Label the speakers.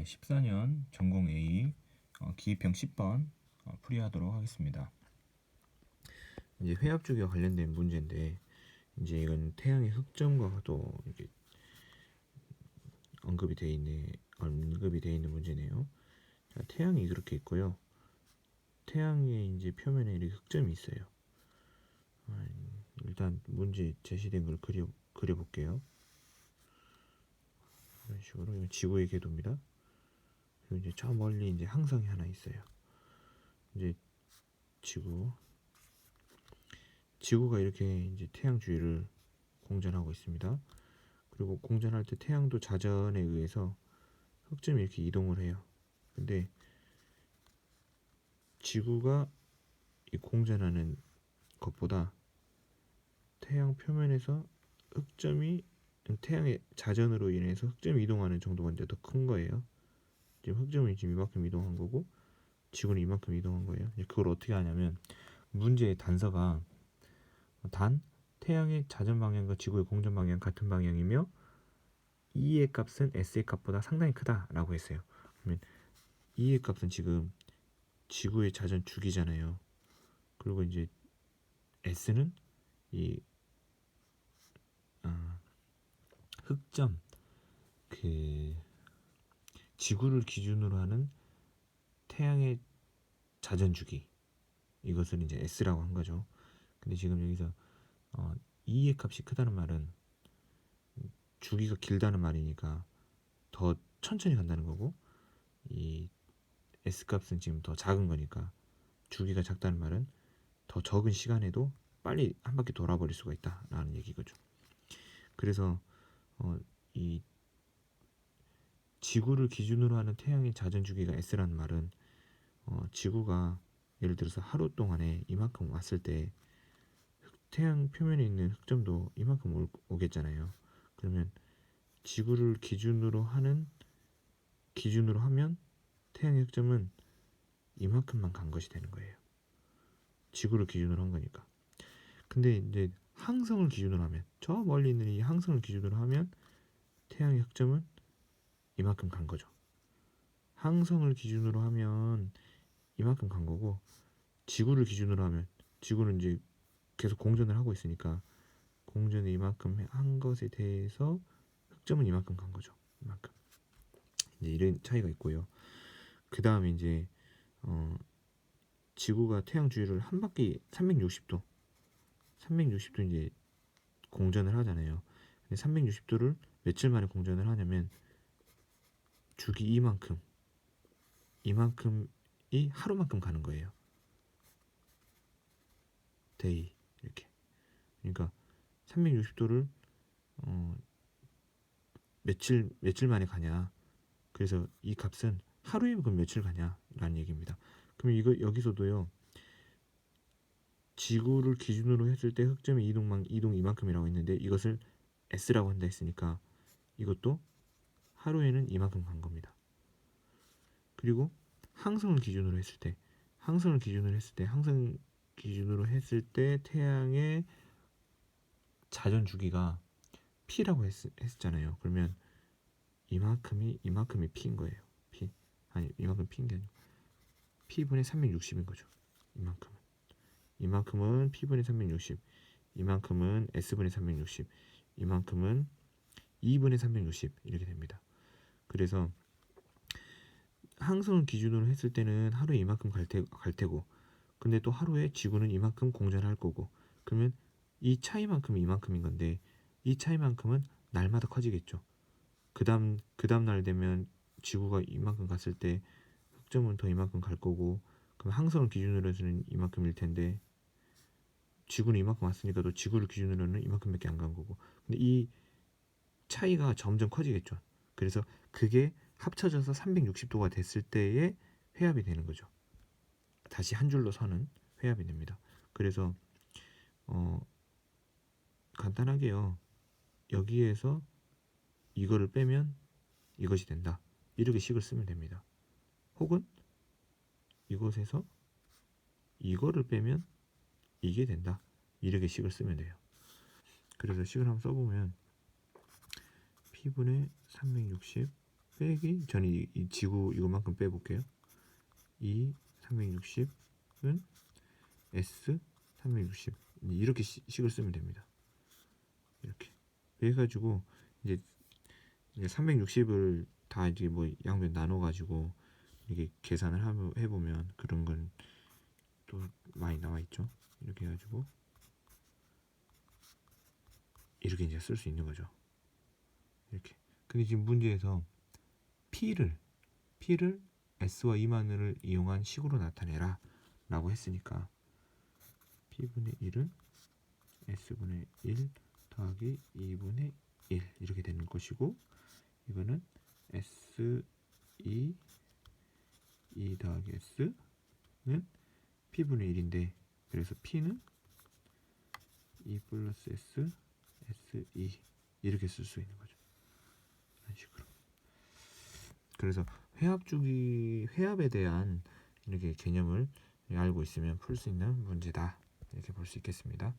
Speaker 1: 네, 14년 전공 A 어, 기입형 10번 어, 풀이하도록 하겠습니다.
Speaker 2: 이제 회합 주기와 관련된 문제인데 이제 이건 태양의 흑점과 도 이렇게 언급이 돼 있네 언급이 돼 있는 문제네요. 자, 태양이 그렇게 있고요. 태양의 이제 표면에 이렇게 흑점이 있어요. 아, 일단 문제 제시된 걸 그려 그려 볼게요. 이런 식으로 지구의 궤도입니다. 그리고 이제 저 멀리 이제 항성이 하나 있어요. 이제 지구 지구가 이렇게 이제 태양 주위를 공전하고 있습니다. 그리고 공전할 때 태양도 자전에 의해서 흑점이 이렇게 이동을 해요. 근데 지구가 이 공전하는 것보다 태양 표면에서 흑점이 태양의 자전으로 인해서 흑점이 이동하는 정도가 이제 더 큰 거예요. 지금 흑점이 지금 이만큼 이동한 거고 지구는 이만큼 이동한 거예요. 그걸 어떻게 하냐면 문제의 단서가 단 태양의 자전 방향과 지구의 공전 방향 같은 방향이며 E의 값은 S의 값보다 상당히 크다라고 했어요. 그러면 E의 값은 지금 지구의 자전 주기잖아요. 그리고 이제 S는 이 아, 흑점 그 지구를 기준으로 하는 태양의 자전 주기 이것을 이제 S라고 한 거죠. 근데 지금 여기서 어, E의 값이 크다는 말은 주기가 길다는 말이니까 더 천천히 간다는 거고 이 S 값은 지금 더 작은 거니까 주기가 작다는 말은 더 적은 시간에도 빨리 한 바퀴 돌아버릴 수가 있다라는 얘기거죠. 그래서 어, 이 지구를 기준으로 하는 태양의 자전 주기가 S라는 말은 어, 지구가 예를 들어서 하루 동안에 이만큼 왔을 때 태양 표면에 있는 흑점도 이만큼 올, 오겠잖아요. 그러면 지구를 기준으로 하는 기준으로 하면 태양의 흑점은 이만큼만 간 것이 되는 거예요. 지구를 기준으로 한 거니까. 근데 이제 항성을 기준으로 하면 저 멀리 있는 이 항성을 기준으로 하면 태양의 흑점은 이만큼 간 거죠. 항성을 기준으로 하면 이만큼 간 거고 지구를 기준으로 하면 지구는 이제 계속 공전을 하고 있으니까 공전을 이만큼 한 것에 대해서 흑점은 이만큼 간 거죠. 이만큼. 이제 이런 차이가 있고요. 그 다음에 이제 어, 지구가 태양 주위를 한 바퀴 360도, 360도 이제 공전을 하잖아요. 근데 360도를 며칠 만에 공전을 하냐면 주기 이만큼, 이만큼이 하루만큼 가는 거예요. 데이 이렇게. 그러니까 360도를 어, 며칠 며칠 만에 가냐. 그래서 이 값은 하루에 그럼 며칠 가냐라는 얘기입니다. 그럼 이거 여기서도요. 지구를 기준으로 했을 때 흑점의 이동만 이동 이만큼이라고 했는데 이것을 s라고 한다 했으니까 이것도 하루에는 이만큼 간 겁니다. 그리고 항성을 기준으로 했을 때 항성을 기준으로 했을 때 항성 기준으로 했을 때 태양의 자전 주기가 p라고 했, 했잖아요. 그러면 이만큼이 이만큼이 p인 거예요. p 아니 이만큼 p인 게 아니고 p분의 360인 거죠. 이만큼은 이만큼은 p분의 360 이만큼은 s분의 360 이만큼은 2분의 360 이렇게 됩니다. 그래서 항성을 기준으로 했을 때는 하루에 이만큼 갈, 테, 갈 테고 근데 또 하루에 지구는 이만큼 공전할 거고 그러면 이 차이만큼이 이만큼인 건데 이 차이만큼은 날마다 커지겠죠. 그 다음 그 다음 날 되면 지구가 이만큼 갔을 때 흑점은 더 이만큼 갈 거고 그럼 항성을 기준으로 해서는 이만큼일 텐데 지구는 이만큼 왔으니까 또 지구를 기준으로는 이만큼밖에 안 간 거고 근데 이 차이가 점점 커지겠죠. 그래서 그게 합쳐져서 360도가 됐을 때에 회합이 되는 거죠. 다시 한 줄로 서는 회합이 됩니다. 그래서 어 간단하게요. 여기에서 이거를 빼면 이것이 된다. 이렇게 식을 쓰면 됩니다. 혹은 이것에서 이거를 빼면 이게 된다. 이렇게 식을 쓰면 돼요. 그래서 식을 한번 써보면 P분의 360 빼기 저는 이, 이 지구 이거만큼 빼볼게요. 2 360은 S 360 이렇게 시- 식을 쓰면 됩니다. 이렇게 해가지고 이제 이제 360을 다 이제 뭐 양변 나눠 가지고 이게 계산을 하면 해보면 그런 건 또 많이 나와 있죠. 이렇게 해가지고 이렇게 이제 쓸 수 있는 거죠. 이렇게. 근데 지금 문제에서 p를 p를 s와 2만을 이용한 식으로 나타내라 라고 했으니까 p분의 1은 s분의 1 더하기 2분의 1 이렇게 되는 것이고 이거는 s 2 2 더하기 s는 p분의 1인데 그래서 p는 2 플러스 s s2 이렇게 쓸 수 있는 거죠. 이런 식으로. 그래서 회합 주기 회합에 대한 이렇게 개념을 알고 있으면 풀 수 있는 문제다 이렇게 볼 수 있겠습니다.